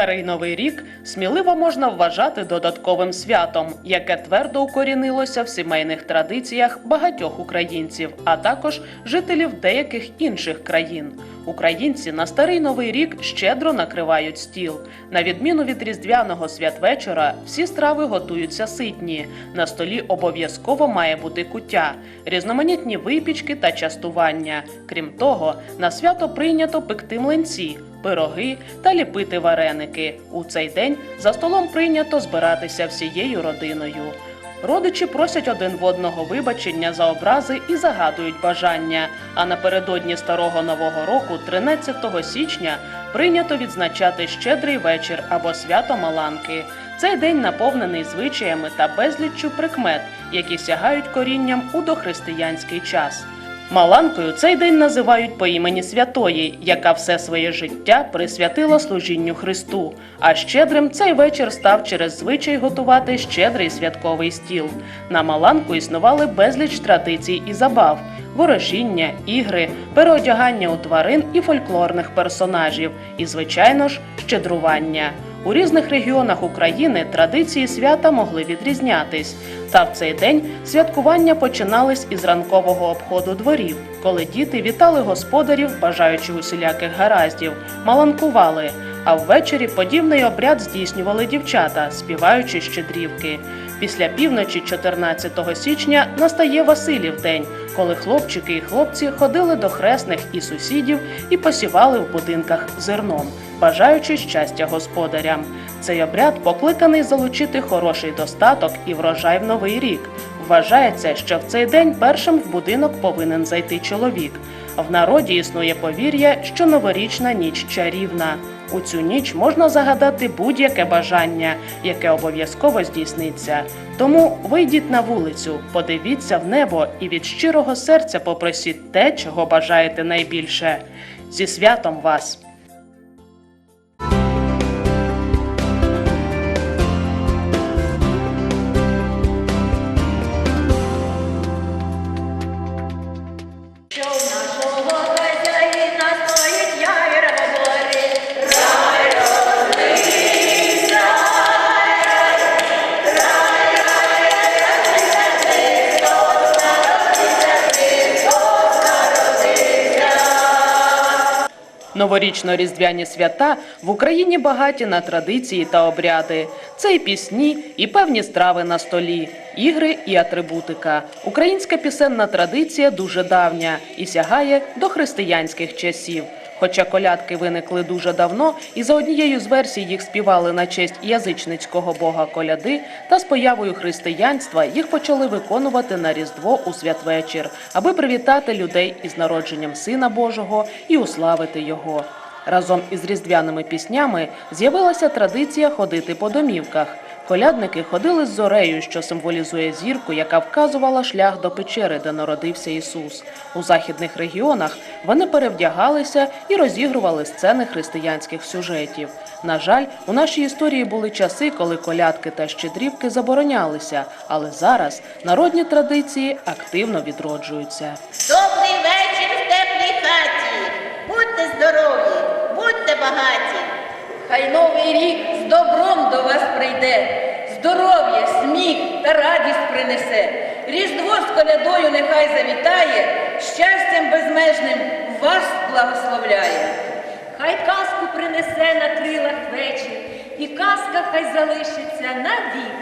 Старий новий рік сміливо можна вважати додатковим святом, яке твердо укорінилося в сімейних традиціях багатьох українців, а також жителів деяких інших країн. Українці на старий новий рік щедро накривають стіл. На відміну від різдвяного святвечора, всі страви готуються ситні. На столі обов'язково має бути куття, різноманітні випічки та частування. Крім того, на свято прийнято пекти млинці, пироги та ліпити вареники. У цей день за столом прийнято збиратися всією родиною. Родичі просять один в одного вибачення за образи і загадують бажання. А напередодні старого нового року, 13 січня, прийнято відзначати щедрий вечір або свято Маланки. Цей день наповнений звичаями та безліччю прикмет, які сягають корінням у дохристиянський час. Маланкою цей день називають по імені святої, яка все своє життя присвятила служінню Христу. А щедрим цей вечір став через звичай готувати щедрий святковий стіл. На Маланку існували безліч традицій і забав: ворожіння, ігри, переодягання у тварин і фольклорних персонажів, і, звичайно ж, щедрування. У різних регіонах України традиції свята могли відрізнятись. Та в цей день святкування починались із ранкового обходу дворів, коли діти вітали господарів, бажаючи усіляких гараздів, маланкували. А ввечері подібний обряд здійснювали дівчата, співаючи щедрівки. Після півночі 14 січня настає Василів день, коли хлопчики і хлопці ходили до хресних і сусідів і посівали в будинках зерном, бажаючи щастя господарям. Цей обряд покликаний залучити хороший достаток і врожай в новий рік. Вважається, що в цей день першим в будинок повинен зайти чоловік. В народі існує повір'я, що новорічна ніч чарівна. У цю ніч можна загадати будь-яке бажання, яке обов'язково здійсниться. Тому вийдіть на вулицю, подивіться в небо і від щирого серця попросіть те, чого бажаєте найбільше. Зі святом вас! Новорічно-різдвяні свята в Україні багаті на традиції та обряди. Це і пісні, і певні страви на столі, ігри і атрибутика. Українська пісенна традиція дуже давня і сягає до християнських часів. Хоча колядки виникли дуже давно, і за однією з версій їх співали на честь язичницького бога коляди, та з появою християнства їх почали виконувати на Різдво у святвечір, аби привітати людей із народженням Сина Божого і уславити його. Разом із різдвяними піснями з'явилася традиція ходити по домівках. Колядники ходили з зорею, що символізує зірку, яка вказувала шлях до печери, де народився Ісус. У західних регіонах вони перевдягалися і розігрували сцени християнських сюжетів. На жаль, у нашій історії були часи, коли колядки та щедрівки заборонялися, але зараз народні традиції активно відроджуються. Добрий вечір в теплій хаті. Будьте здорові, будьте багаті. Хай новий рік з добром до вас прийде, здоров'я, сміх та радість принесе. Різдво з колядою нехай завітає, щастям безмежним вас благословляє. Хай казку принесе на крилах вечір, і казка хай залишиться навік,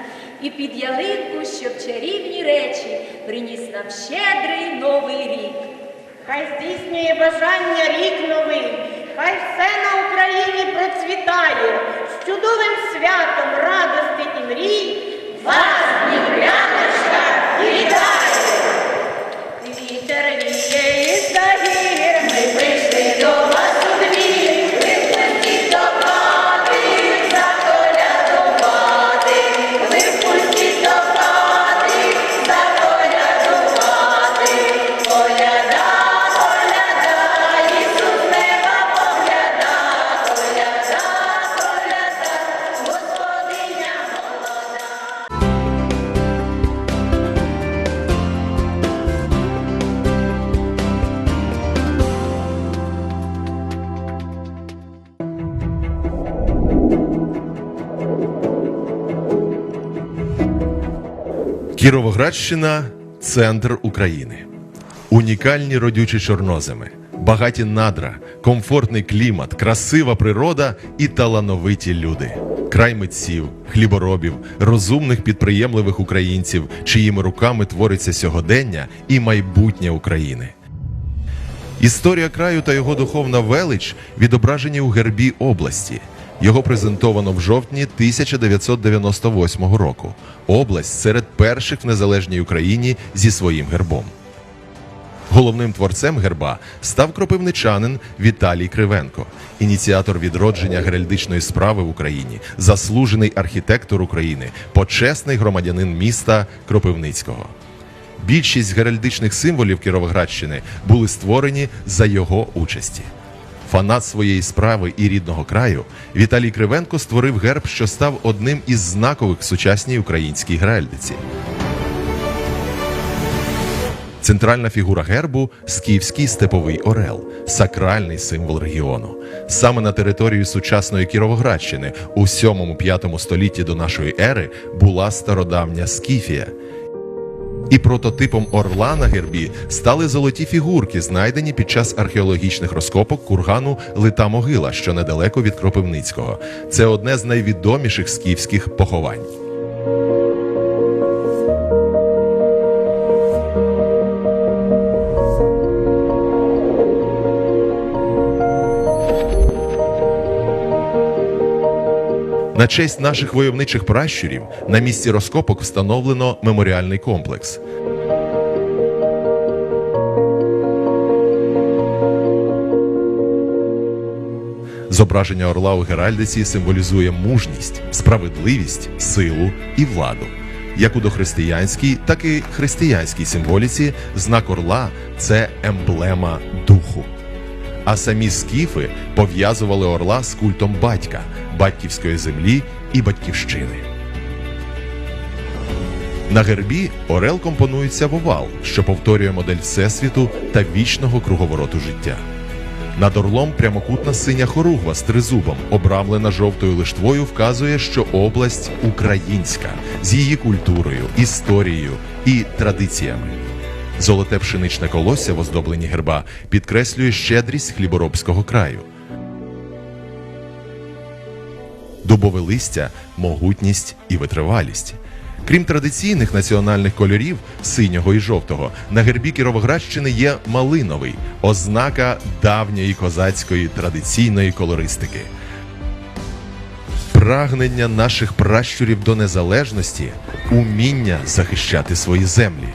і під ялинку, щоб чарівні речі приніс нам щедрий новий рік. Хай здійснює бажання рік новий, хай все на Україні процвітає, з чудовим святом радості і мрій. Вас, Кіровоградщина центр України. Унікальні родючі чорноземи, багаті надра, комфортний клімат, красива природа і талановиті люди. Край митців, хліборобів, розумних підприємливих українців, чиїми руками твориться сьогодення і майбутнє України. Історія краю та його духовна велич відображені у гербі області. Його презентовано в жовтні 1998 року. Область серед перших в незалежній Україні зі своїм гербом. Головним творцем герба став кропивничанин Віталій Кривенко, ініціатор відродження геральдичної справи в Україні, заслужений архітектор України, почесний громадянин міста Кропивницького. Більшість геральдичних символів Кіровоградщини були створені за його участі. Фанат своєї справи і рідного краю Віталій Кривенко створив герб, що став одним із знакових сучасній українській геральдиці. Центральна фігура гербу скіфський степовий орел, сакральний символ регіону. Саме на території сучасної Кіровоградщини у 7-5 столітті до нашої ери була стародавня Скіфія. І прототипом орла на гербі стали золоті фігурки, знайдені під час археологічних розкопок кургану Лита Могила, що недалеко від Кропивницького. Це одне з найвідоміших скіфських поховань. На честь наших войовничих пращурів на місці розкопок встановлено меморіальний комплекс. Зображення орла у геральдиці символізує мужність, справедливість, силу і владу. Як у дохристиянській, так і християнській символіці знак орла це емблема духу. А самі скіфи пов'язували орла з культом батька, батьківської землі і батьківщини. На гербі орел компонується в овал, що повторює модель Всесвіту та вічного круговороту життя. Над орлом прямокутна синя хоругва з тризубом, обрамлена жовтою лиштвою, вказує, що область українська з її культурою, історією і традиціями. Золоте пшеничне колосся в оздобленні герба підкреслює щедрість хліборобського краю. Дубове листя, могутність і витривалість. Крім традиційних національних кольорів синього і жовтого, на гербі Кіровоградщини є малиновий ознака давньої козацької традиційної колористики. Прагнення наших пращурів до незалежності, уміння захищати свої землі.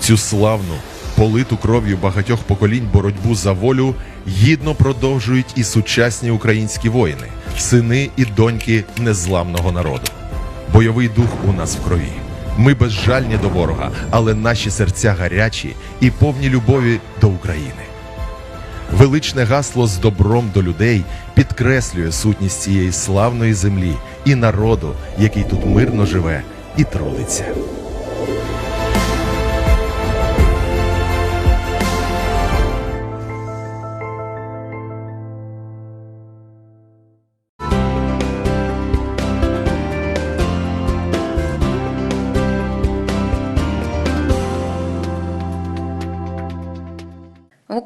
Цю славну, политу кров'ю багатьох поколінь боротьбу за волю гідно продовжують і сучасні українські воїни, сини і доньки незламного народу. Бойовий дух у нас в крові. Ми безжальні до ворога, але наші серця гарячі і повні любові до України. Величне гасло з добром до людей підкреслює сутність цієї славної землі і народу, який тут мирно живе і трудиться.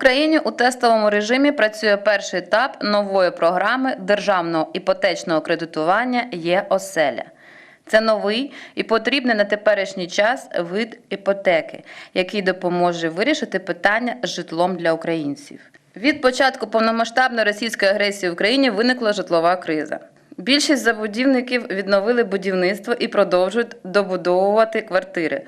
Україні у тестовому режимі працює перший етап нової програми державного іпотечного кредитування є оселя. Це новий і потрібний на теперішній час вид іпотеки, який допоможе вирішити питання з житлом для українців. Від початку повномасштабної російської агресії в Україні виникла житлова криза. Більшість забудівників відновили будівництво і продовжують добудовувати квартири.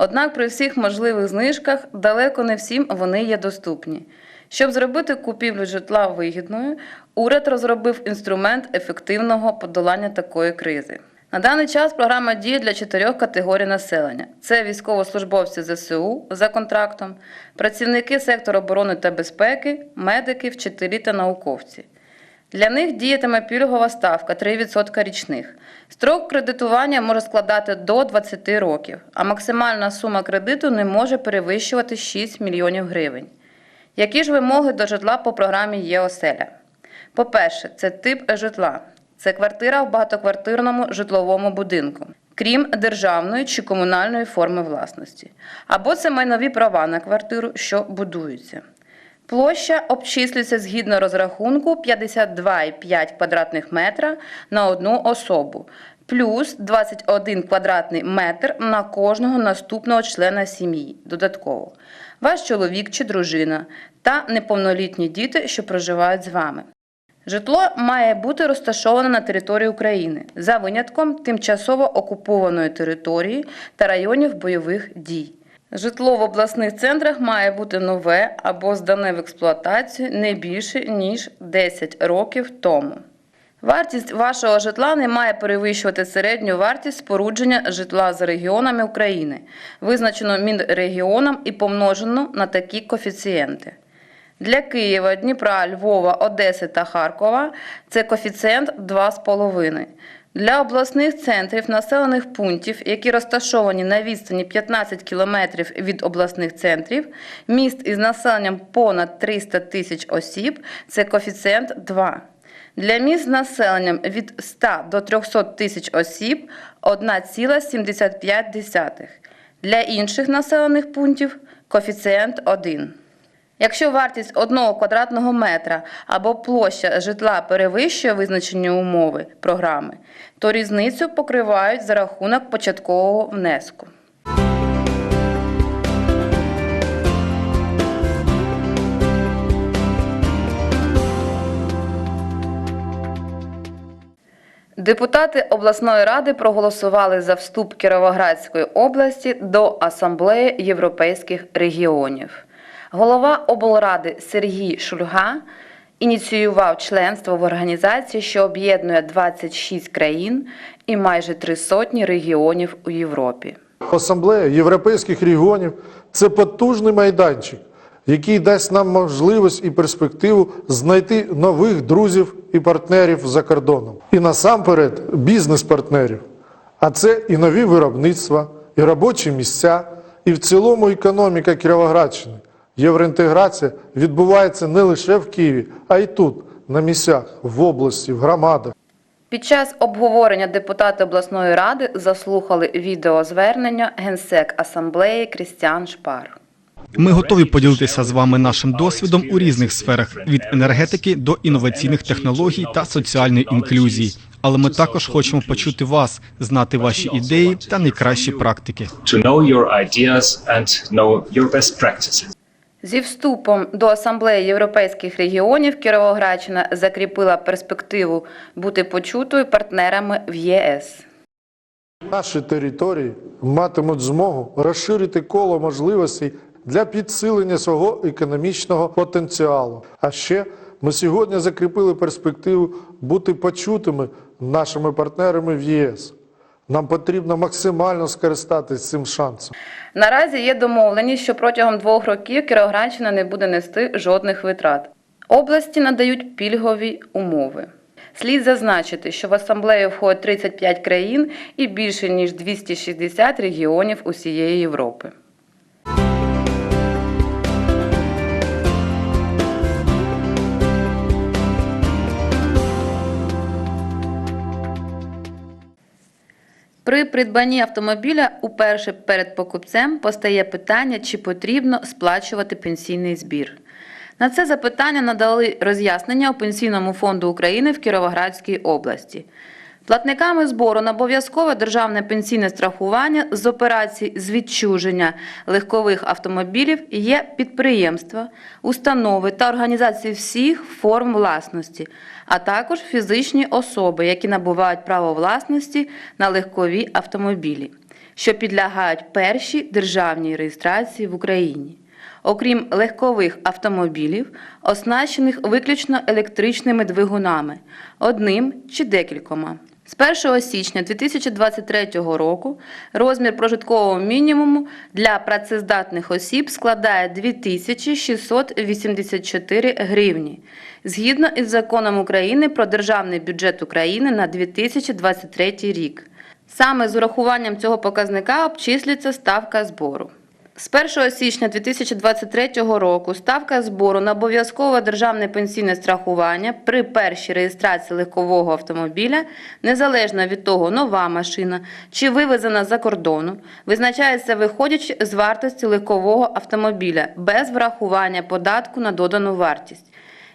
Однак при всіх можливих знижках далеко не всім вони є доступні. Щоб зробити купівлю житла вигідною, уряд розробив інструмент ефективного подолання такої кризи. На даний час програма діє для чотирьох категорій населення: це військовослужбовці ЗСУ за контрактом, працівники сектору оборони та безпеки, медики, вчителі та науковці. Для них діятиме пільгова ставка 3% річних. Строк кредитування може складати до 20 років, а максимальна сума кредиту не може перевищувати 6 мільйонів гривень. Які ж вимоги до житла по програмі є оселя? По-перше, це тип житла. Це квартира в багатоквартирному житловому будинку. крім державної чи комунальної форми власності, або це майнові права на квартиру, що будуються. Площа обчислюється згідно розрахунку 52,5 квадратних метра на одну особу, плюс 21 квадратний метр на кожного наступного члена сім'ї додатково. Ваш чоловік чи дружина та неповнолітні діти, що проживають з вами. Житло має бути розташоване на території України за винятком тимчасово окупованої території та районів бойових дій. Житло в обласних центрах має бути нове або здане в експлуатацію не більше ніж 10 років тому. Вартість вашого житла не має перевищувати середню вартість спорудження житла за регіонами України, визначену Мінрегіоном і помножену на такі коефіцієнти. Для Києва, Дніпра, Львова, Одеси та Харкова це коефіцієнт 2,5. Для обласних центрів населених пунктів, які розташовані на відстані 15 кілометрів від обласних центрів, міст із населенням понад 300 тисяч осіб це коефіцієнт 2. Для міст з населенням від 100 до 300 тисяч осіб 1,75. Для інших населених пунктів коефіцієнт 1. Якщо вартість одного квадратного метра або площа житла перевищує визначені умови програми, то різницю покривають за рахунок початкового внеску. Депутати обласної ради проголосували за вступ Кіровоградської області до Асамблеї європейських регіонів. Голова облради Сергій Шульга ініціював членство в організації, що об'єднує 26 країн і майже три сотні регіонів у Європі. Асамблея європейських регіонів це потужний майданчик, який дасть нам можливість і перспективу знайти нових друзів і партнерів за кордоном. І насамперед бізнес-партнерів. А це і нові виробництва, і робочі місця, і в цілому економіка Кіровоградщини. Євроінтеграція відбувається не лише в Києві, а й тут, на місцях, в області, в громадах. Під час обговорення депутати обласної ради заслухали відеозвернення генсек асамблеї Крістіан Шпар. Ми готові поділитися з вами нашим досвідом у різних сферах від енергетики до інноваційних технологій та соціальної інклюзії. Але ми також хочемо почути вас, знати ваші ідеї та найкращі практики. Зі вступом до Асамблеї європейських регіонів Кіровоградщина закріпила перспективу бути почутою партнерами в ЄС. Наші території матимуть змогу розширити коло можливостей для підсилення свого економічного потенціалу. А ще ми сьогодні закріпили перспективу бути почутими нашими партнерами в ЄС. Нам потрібно максимально скористатися цим шансом. Наразі є домовленість, що протягом двох років Кіровоградщина не буде нести жодних витрат. Області надають пільгові умови. Слід зазначити, що в асамблею входить 35 країн і більше ніж 260 регіонів усієї Європи. При придбанні автомобіля уперше перед покупцем постає питання, чи потрібно сплачувати пенсійний збір. На це запитання надали роз'яснення у Пенсійному фонду України в Кіровоградській області. Платниками збору на обов'язкове державне пенсійне страхування з операцій з відчуження легкових автомобілів є підприємства, установи та організації всіх форм власності, а також фізичні особи, які набувають право власності на легкові автомобілі, що підлягають першій державній реєстрації в Україні. Окрім легкових автомобілів, оснащених виключно електричними двигунами, одним чи декількома. З 1 січня 2023 року розмір прожиткового мінімуму для працездатних осіб складає 2684 гривні, згідно із законом України про Державний бюджет України на 2023 рік. Саме з урахуванням цього показника обчислюється ставка збору. З 1 січня 2023 року ставка збору на обов'язкове державне пенсійне страхування при першій реєстрації легкового автомобіля, незалежно від того, нова машина чи вивезена за кордону, визначається виходячи з вартості легкового автомобіля без врахування податку на додану вартість.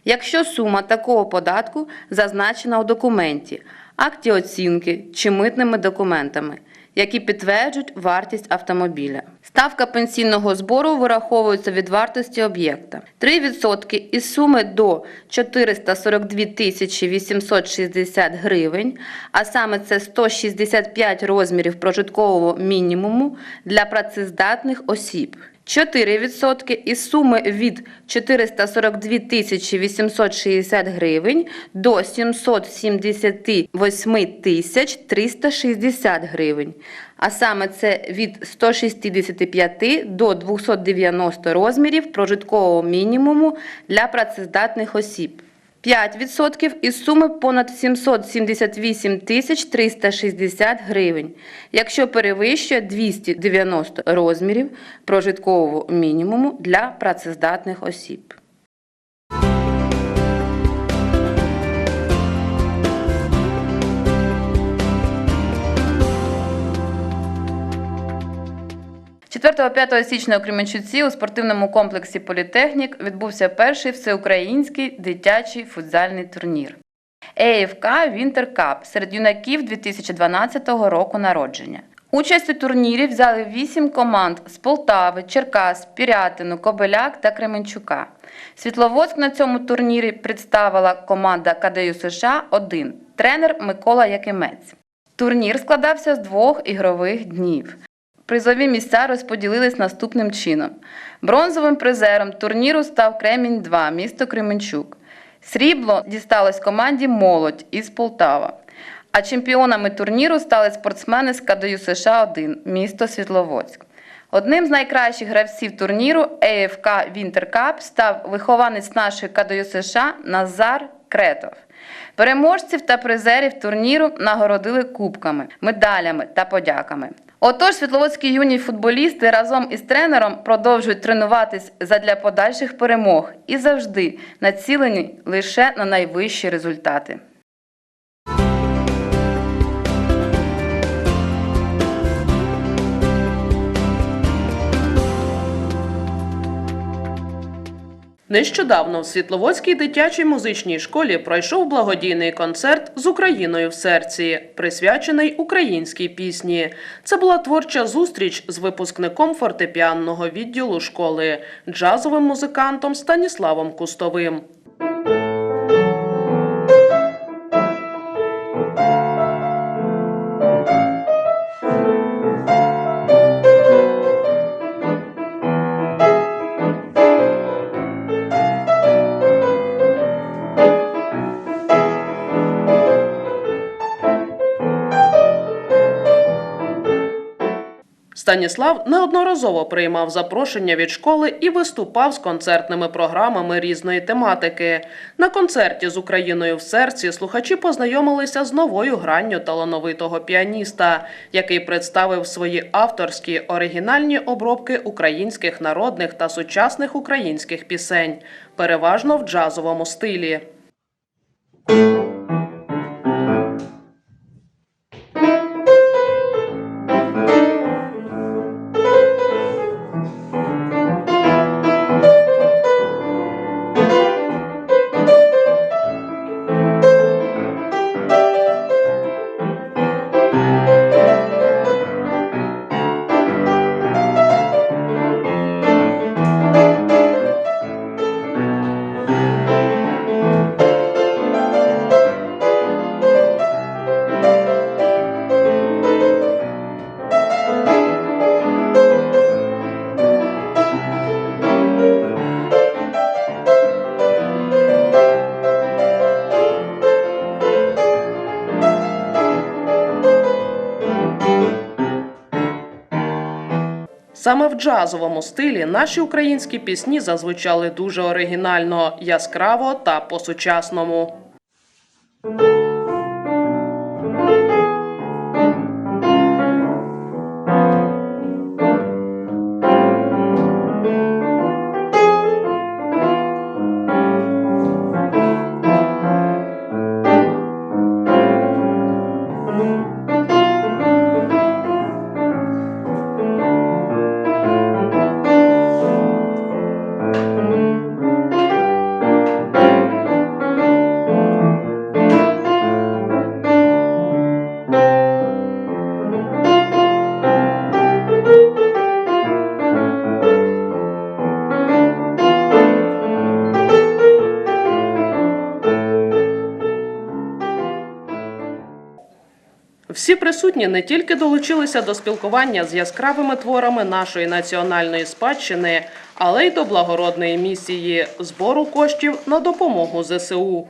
Якщо сума такого податку зазначена у документі, акті оцінки чи митними документами, які підтверджують вартість автомобіля. Ставка пенсійного збору вираховується від вартості об'єкта. 3% із суми до 442 тисячі 860 гривень, а саме це 165 розмірів прожиткового мінімуму для працездатних осіб. 4% із суми від 442 тисячі 860 гривень до 778 тисяч 360 гривень. А саме це від 165 до 290 розмірів прожиткового мінімуму для працездатних осіб. 5% із суми понад 778 тисяч 360 гривень, якщо перевищує 290 розмірів прожиткового мінімуму для працездатних осіб. – 4-5 січня у Кременчуці у спортивному комплексі Політехнік відбувся перший всеукраїнський дитячий футзальний турнір. ЕФК Вінтер Кап серед юнаків 2012 року народження. Участь у турнірі взяли 8 команд з Полтави, Черкас, Пірятину, Кобеляк та Кременчука. Світловодськ на цьому турнірі представила команда КДЮ США 1 тренер Микола Якимець. Турнір складався з двох ігрових днів. Призові місця розподілились наступним чином. Бронзовим призером турніру став Кремінь 2 місто Кременчук. Срібло дісталось команді Молодь із Полтава. А чемпіонами турніру стали спортсмени з КДЮ США 1 місто Світловодськ. Одним з найкращих гравців турніру ЕФК Вінтеркап став вихованець нашої КДЮ США Назар Кретов. Переможців та призерів турніру нагородили кубками, медалями та подяками. Отож, світловодські юні футболісти разом із тренером продовжують тренуватись задля подальших перемог і завжди націлені лише на найвищі результати. Нещодавно в Світловодській дитячій музичній школі пройшов благодійний концерт з Україною в серці, присвячений українській пісні. Це була творча зустріч з випускником фортепіанного відділу школи, джазовим музикантом Станіславом Кустовим. Станіслав неодноразово приймав запрошення від школи і виступав з концертними програмами різної тематики. На концерті з Україною в серці слухачі познайомилися з новою гранню талановитого піаніста, який представив свої авторські оригінальні обробки українських народних та сучасних українських пісень, переважно в джазовому стилі. Саме в джазовому стилі наші українські пісні зазвучали дуже оригінально, яскраво та по-сучасному. Присутні не тільки долучилися до спілкування з яскравими творами нашої національної спадщини, але й до благородної місії збору коштів на допомогу ЗСУ.